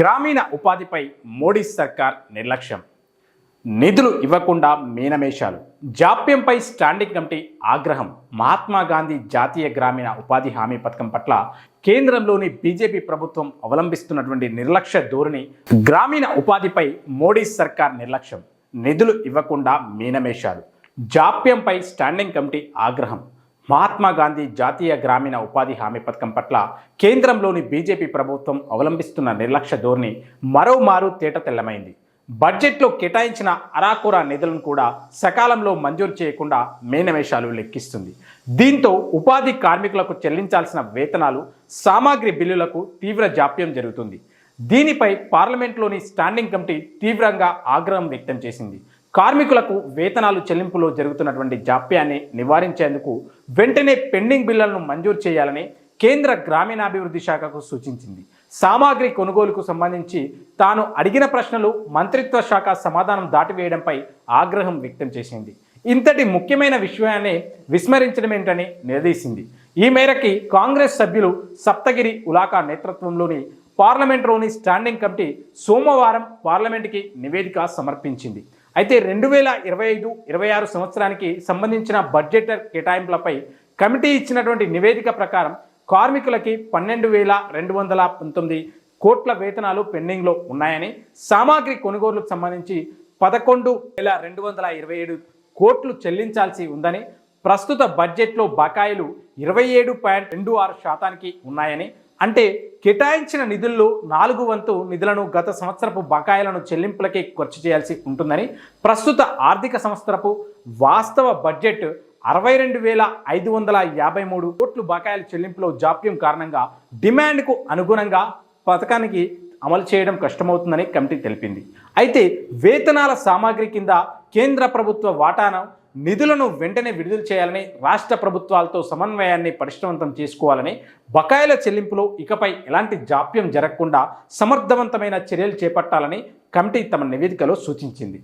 గ్రామీణ ఉపాధిపై మోడీ సర్కార్ నిర్లక్ష్యం. నిధులు ఇవ్వకుండా మీనమేషాలు. జాప్యంపై స్టాండింగ్ కమిటీ ఆగ్రహం. మహాత్మా గాంధీ జాతీయ గ్రామీణ ఉపాధి హామీ పథకం పట్ల కేంద్రంలోని బీజేపీ ప్రభుత్వం అవలంబిస్తున్నటువంటి నిర్లక్ష్య ధోరణి గ్రామీణ ఉపాధిపై మోడీ సర్కార్ నిర్లక్ష్యం. నిధులు ఇవ్వకుండా మీనమేషాలు. జాప్యంపై స్టాండింగ్ కమిటీ ఆగ్రహం. మహాత్మా గాంధీ జాతీయ గ్రామీణ ఉపాధి హామీ పథకం పట్ల కేంద్రంలోని బీజేపీ ప్రభుత్వం అవలంబిస్తున్న నిర్లక్ష్య ధోరణి మరోమారు తేట తెల్లమైంది. బడ్జెట్లో కేటాయించిన అరాకురా నిధులను కూడా సకాలంలో మంజూరు చేయకుండా మేనవేషాలు లెక్కిస్తుంది. దీంతో ఉపాధి కార్మికులకు చెల్లించాల్సిన వేతనాలు సామాగ్రి బిల్లులకు తీవ్ర జాప్యం జరుగుతుంది. దీనిపై పార్లమెంట్లోని స్టాండింగ్ కమిటీ తీవ్రంగా ఆగ్రహం వ్యక్తం చేసింది. కార్మికులకు వేతనాలు చెల్లింపులో జరుగుతున్నటువంటి జాప్యాన్ని నివారించేందుకు వెంటనే పెండింగ్ బిల్లులను మంజూరు చేయాలని కేంద్ర గ్రామీణాభివృద్ధి శాఖకు సూచించింది. సామాగ్రి కొనుగోలుకు సంబంధించి తాను అడిగిన ప్రశ్నలు మంత్రిత్వ శాఖ సమాధానం దాటివేయడంపై ఆగ్రహం వ్యక్తం చేసింది. ఇంతటి ముఖ్యమైన విషయాన్ని విస్మరించడం ఏంటని నిలదీసింది. ఈ మేరకి కాంగ్రెస్ సభ్యులు సప్తగిరి ఉలాకా నేతృత్వంలోని పార్లమెంట్లోని స్టాండింగ్ కమిటీ సోమవారం పార్లమెంట్కి నివేదిక సమర్పించింది. అయితే రెండు వేల ఇరవై ఐదు ఇరవై ఆరు సంవత్సరానికి సంబంధించిన బడ్జెట్ కేటాయింపులపై కమిటీ ఇచ్చినటువంటి నివేదిక ప్రకారం కార్మికులకి పన్నెండు వేల రెండు వందల పంతొమ్మిది కోట్ల వేతనాలు పెండింగ్లో ఉన్నాయని సామాగ్రి కొనుగోలుకు సంబంధించి పదకొండు వేల రెండు వందల ఇరవై ఏడు కోట్లు చెల్లించాల్సి ఉందని ప్రస్తుత బడ్జెట్లో బకాయిలు ఇరవై ఏడు పాయింట్ రెండు ఆరు శాతానికి ఉన్నాయని అంటే కేటాయించిన నిధుల్లో నాలుగు వంతు నిధులను గత సంవత్సరపు బకాయిలను చెల్లింపులకే ఖర్చు చేయాల్సి ఉంటుందని ప్రస్తుత ఆర్థిక సంవత్సరపు వాస్తవ బడ్జెట్ అరవై రెండు వేల ఐదు వందల యాభై మూడు కోట్లు బకాయిల చెల్లింపులో జాప్యం కారణంగా డిమాండ్కు అనుగుణంగా పథకానికి అమలు చేయడం కష్టమవుతుందని కమిటీ తెలిపింది. అయితే వేతనాల సామాగ్రి కింద కేంద్ర ప్రభుత్వ వాటాను నిధులను వెంటనే విడుదల చేయాలని రాష్ట్ర ప్రభుత్వాలతో సమన్వయాన్ని పరిష్కృతం చేసుకోవాలని బకాయిల చెల్లింపులో ఇకపై ఎలాంటి జాప్యం జరగకుండా సమర్థవంతమైన చర్యలు చేపట్టాలని కమిటీ తమ నివేదికలో సూచించింది.